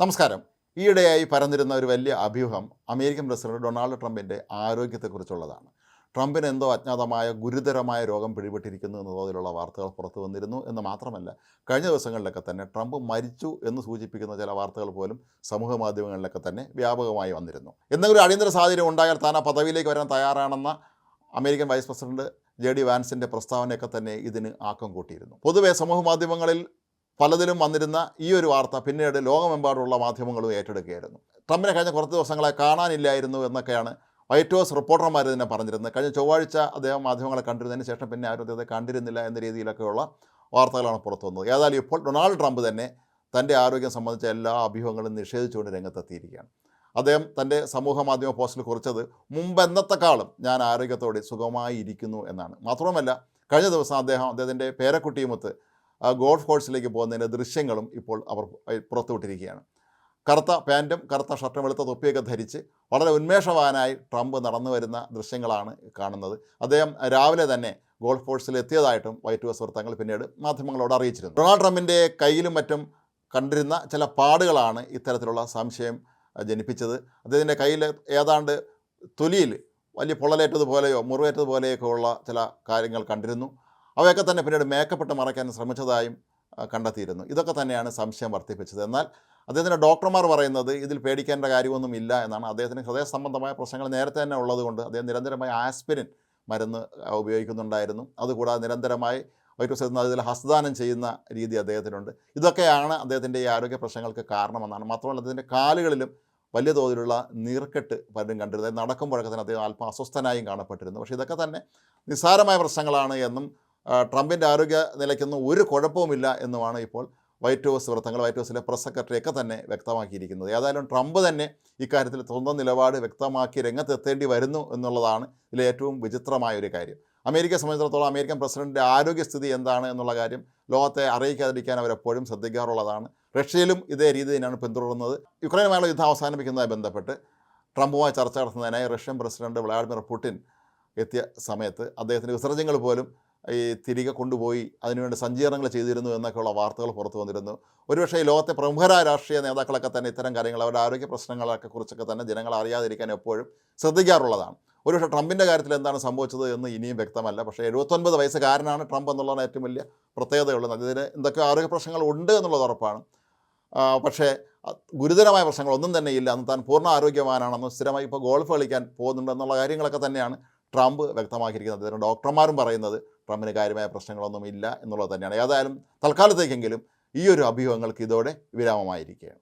നമസ്കാരം. ഈയിടെയായി പരന്നിരുന്ന ഒരു വലിയ അഭ്യൂഹം അമേരിക്കൻ പ്രസിഡന്റ് ഡൊണാൾഡ് ട്രംപിന്റെ ആരോഗ്യത്തെക്കുറിച്ചുള്ളതാണ്. ട്രംപിന് എന്തോ അജ്ഞാതമായ ഗുരുതരമായ രോഗം പിടിപെട്ടിരിക്കുന്നു എന്ന തോതിലുള്ള വാർത്തകൾ പുറത്തു വന്നിരുന്നു എന്ന് മാത്രമല്ല കഴിഞ്ഞ ദിവസങ്ങളിലൊക്കെ തന്നെ ട്രംപ് മരിച്ചു എന്ന് സൂചിപ്പിക്കുന്ന ചില വാർത്തകൾ പോലും സമൂഹ മാധ്യമങ്ങളിലൊക്കെ തന്നെ വ്യാപകമായി വന്നിരുന്നു. എന്തെങ്കിലും അടിയന്തര സാഹചര്യം ഉണ്ടായാൽ താൻ ആ പദവിയിലേക്ക് വരാൻ തയ്യാറാണെന്ന American vice president J D വാൻസിന്റെ പ്രസ്താവനയൊക്കെ തന്നെ ഇതിന് ആക്കം കൂട്ടിയിരുന്നു. പൊതുവെ സമൂഹ മാധ്യമങ്ങളിൽ പലതിലും വന്നിരുന്ന ഈ ഒരു വാർത്ത പിന്നീട് ലോകമെമ്പാടുള്ള മാധ്യമങ്ങളും ഏറ്റെടുക്കുകയായിരുന്നു. ട്രംപിനെ കഴിഞ്ഞ കുറച്ച് ദിവസങ്ങളെ കാണാനില്ലായിരുന്നു എന്നൊക്കെയാണ് വൈറ്റ് ഹൗസ് റിപ്പോർട്ടർമാർ തന്നെ പറഞ്ഞിരുന്നത്. കഴിഞ്ഞ ചൊവ്വാഴ്ച അദ്ദേഹം മാധ്യമങ്ങളെ കണ്ടിരുന്നതിന് ശേഷം പിന്നെ ആരും അദ്ദേഹത്തെ കണ്ടിരുന്നില്ല എന്ന രീതിയിലൊക്കെയുള്ള വാർത്തകളാണ് പുറത്തു വന്നത്. ഏതായാലും ഇപ്പോൾ ഡൊണാൾഡ് ട്രംപ് തന്നെ തന്റെ ആരോഗ്യം സംബന്ധിച്ച എല്ലാ അഭ്യൂഹങ്ങളും നിഷേധിച്ചുകൊണ്ട് രംഗത്തെത്തിയിരിക്കുകയാണ്. അദ്ദേഹം തന്റെ സമൂഹ മാധ്യമ പോസ്റ്റിൽ കുറിച്ചത് മുമ്പെന്നത്തെക്കാളും ഞാൻ ആരോഗ്യത്തോടെ സുഖമായി ഇരിക്കുന്നു എന്നാണ്. മാത്രമല്ല കഴിഞ്ഞ ദിവസം അദ്ദേഹം അദ്ദേഹത്തിന്റെ പേരക്കുട്ടിയുമൊത്ത് ഗോൾഫ് കോഴ്സിലേക്ക് പോകുന്നതിന്റെ ദൃശ്യങ്ങളും ഇപ്പോൾ അവർ പുറത്തുവിട്ടിരിക്കുകയാണ്. കറുത്ത പാന്റും കറുത്ത ഷർട്ടും വെളുത്ത തൊപ്പിയൊക്കെ ധരിച്ച് വളരെ ഉന്മേഷവാനായി ട്രംപ് നടന്നു വരുന്ന ദൃശ്യങ്ങളാണ് കാണുന്നത്. അദ്ദേഹം രാവിലെ തന്നെ ഗോൾഫ് കോഴ്സിൽ എത്തിയതായിട്ടും വൈറ്റ് ഹൗസ് വൃത്തങ്ങൾ പിന്നീട് മാധ്യമങ്ങളോട് അറിയിച്ചിരുന്നു. ഡൊണാൾഡ് ട്രംപിന്റെ കയ്യിലും മറ്റും കണ്ടിരുന്ന ചില പാടുകളാണ് ഇത്തരത്തിലുള്ള സംശയം ജനിപ്പിച്ചത്. അദ്ദേഹത്തിന്റെ കയ്യിൽ ഏതാണ്ട് തൊലിയിൽ വലിയ പൊള്ളലേറ്റതുപോലെയോ മുറിവേറ്റതുപോലെയൊക്കെ ഉള്ള ചില കാര്യങ്ങൾ കണ്ടിരുന്നു. അവയൊക്കെ തന്നെ പിന്നീട് മേക്കപ്പെട്ട് മറയ്ക്കാൻ ശ്രമിച്ചതായും കണ്ടെത്തിയിരുന്നു. ഇതൊക്കെ തന്നെയാണ് സംശയം വർദ്ധിപ്പിച്ചത്. എന്നാൽ അദ്ദേഹത്തിന്റെ ഡോക്ടർമാർ പറയുന്നത് ഇതിൽ പേടിക്കേണ്ട കാര്യമൊന്നും ഇല്ല എന്നാണ് അദ്ദേഹത്തിന് ഹൃദയ സംബന്ധമായ പ്രശ്നങ്ങൾ നേരത്തെ തന്നെ ഉള്ളതുകൊണ്ട് അദ്ദേഹം നിരന്തരമായി ആസ്പിരിൻ മരുന്ന് ഉപയോഗിക്കുന്നുണ്ടായിരുന്നു. അതുകൂടാതെ നിരന്തരമായി ഹൗസ് അതിൽ ഹസ്തദാനം ചെയ്യുന്ന രീതി അദ്ദേഹത്തിനുണ്ട്. ഇതൊക്കെയാണ് അദ്ദേഹത്തിന്റെ ഈ ആരോഗ്യ പ്രശ്നങ്ങൾക്ക് കാരണമെന്നാണ്. മാത്രമല്ല അദ്ദേഹത്തിന്റെ കാലുകളിലും വലിയ തോതിലുള്ള നീർക്കെട്ട് പലരും കണ്ടിരുന്നത് നടക്കുമ്പോഴൊക്കെ തന്നെ അദ്ദേഹം അല്പം അസ്വസ്ഥനായും കാണപ്പെട്ടിരുന്നു. പക്ഷേ ഇതൊക്കെ തന്നെ നിസ്സാരമായ പ്രശ്നങ്ങളാണ് എന്നും ട്രംപിന്റെ ആരോഗ്യ നിലയ്ക്കൊന്നും ഒരു കുഴപ്പവുമില്ല എന്നുമാണ് ഇപ്പോൾ വൈറ്റ് ഹൗസ് വൃത്തങ്ങൾ വൈറ്റ് ഹൗസിലെ പ്രസ് സെക്രട്ടറിയൊക്കെ തന്നെ വ്യക്തമാക്കിയിരിക്കുന്നത്. ഏതായാലും ട്രംപ് തന്നെ ഇക്കാര്യത്തിൽ സ്വന്തം നിലപാട് വ്യക്തമാക്കി രംഗത്തെത്തേണ്ടി വരുന്നു എന്നുള്ളതാണ് ഇതിലെ ഏറ്റവും വിചിത്രമായ ഒരു കാര്യം. അമേരിക്കയെ സംബന്ധിച്ചിടത്തോളം അമേരിക്കൻ പ്രസിഡന്റിന്റെ ആരോഗ്യസ്ഥിതി എന്താണ് എന്നുള്ള കാര്യം ലോകത്തെ അറിയിക്കാതിരിക്കാൻ അവരെപ്പോഴും ശ്രദ്ധിക്കാറുള്ളതാണ്. റഷ്യയിലും ഇതേ രീതി തന്നെയാണ് പിന്തുടരുന്നത്. യുക്രൈനുമായുള്ള യുദ്ധം അവസാനിപ്പിക്കുന്നതുമായി ബന്ധപ്പെട്ട് ട്രംപുമായി ചർച്ച നടത്തുന്നതിനായി റഷ്യൻ പ്രസിഡന്റ് വ്ളാഡിമിർ പുടിൻ എത്തിയ സമയത്ത് അദ്ദേഹത്തിന്റെ വിസർജ്യങ്ങൾ പോലും ഈ തിരികെ കൊണ്ടുപോയി അതിനുവേണ്ടി സജ്ജീകരണങ്ങൾ ചെയ്തിരുന്നു എന്നൊക്കെയുള്ള വാർത്തകൾ പുറത്തു വന്നിരുന്നു. ഒരുപക്ഷെ ഈ ലോകത്തെ പ്രമുഖരായ രാഷ്ട്രീയ നേതാക്കളൊക്കെ തന്നെ ഇത്തരം കാര്യങ്ങൾ അവരുടെ ആരോഗ്യ പ്രശ്നങ്ങളൊക്കെ കുറിച്ചൊക്കെ തന്നെ ജനങ്ങൾ അറിയാതിരിക്കാൻ എപ്പോഴും ശ്രദ്ധിക്കാറുള്ളതാണ്. ഒരുപക്ഷെ ട്രംപിന്റെ കാര്യത്തിൽ എന്താണ് സംഭവിച്ചത് എന്ന് ഇനിയും വ്യക്തമല്ല. പക്ഷേ എഴുപത്തൊൻപത് വയസ്സുകാരനാണ് ട്രംപ് എന്നുള്ളതാണ് ഏറ്റവും വലിയ പ്രത്യേകതയുള്ളത് അതിന് എന്തൊക്കെ ആരോഗ്യ പ്രശ്നങ്ങൾ ഉണ്ട് എന്നുള്ളത് ഉറപ്പാണ്. പക്ഷേ ഗുരുതരമായ പ്രശ്നങ്ങളൊന്നും തന്നെ ഇല്ല. അന്ന് താൻ പൂർണ ആരോഗ്യവാനാണെന്ന് സ്ഥിരമായി ഇപ്പോൾ ഗോൾഫ് കളിക്കാൻ പോകുന്നുണ്ടെന്നുള്ള കാര്യങ്ങളൊക്കെ തന്നെയാണ് ട്രംപ് വ്യക്തമാക്കിയിരിക്കുന്നത് അദ്ദേഹം ഡോക്ടർമാരും പറയുന്നത് ട്രംപിന് കാര്യമായ പ്രശ്നങ്ങളൊന്നും ഇല്ല എന്നുള്ളത് തന്നെയാണ്. ഏതായാലും തൽക്കാലത്തേക്കെങ്കിലും ഈ ഒരു അഭ്യൂഹങ്ങൾക്ക് ഇതോടെ വിരാമമായിരിക്കുകയാണ്.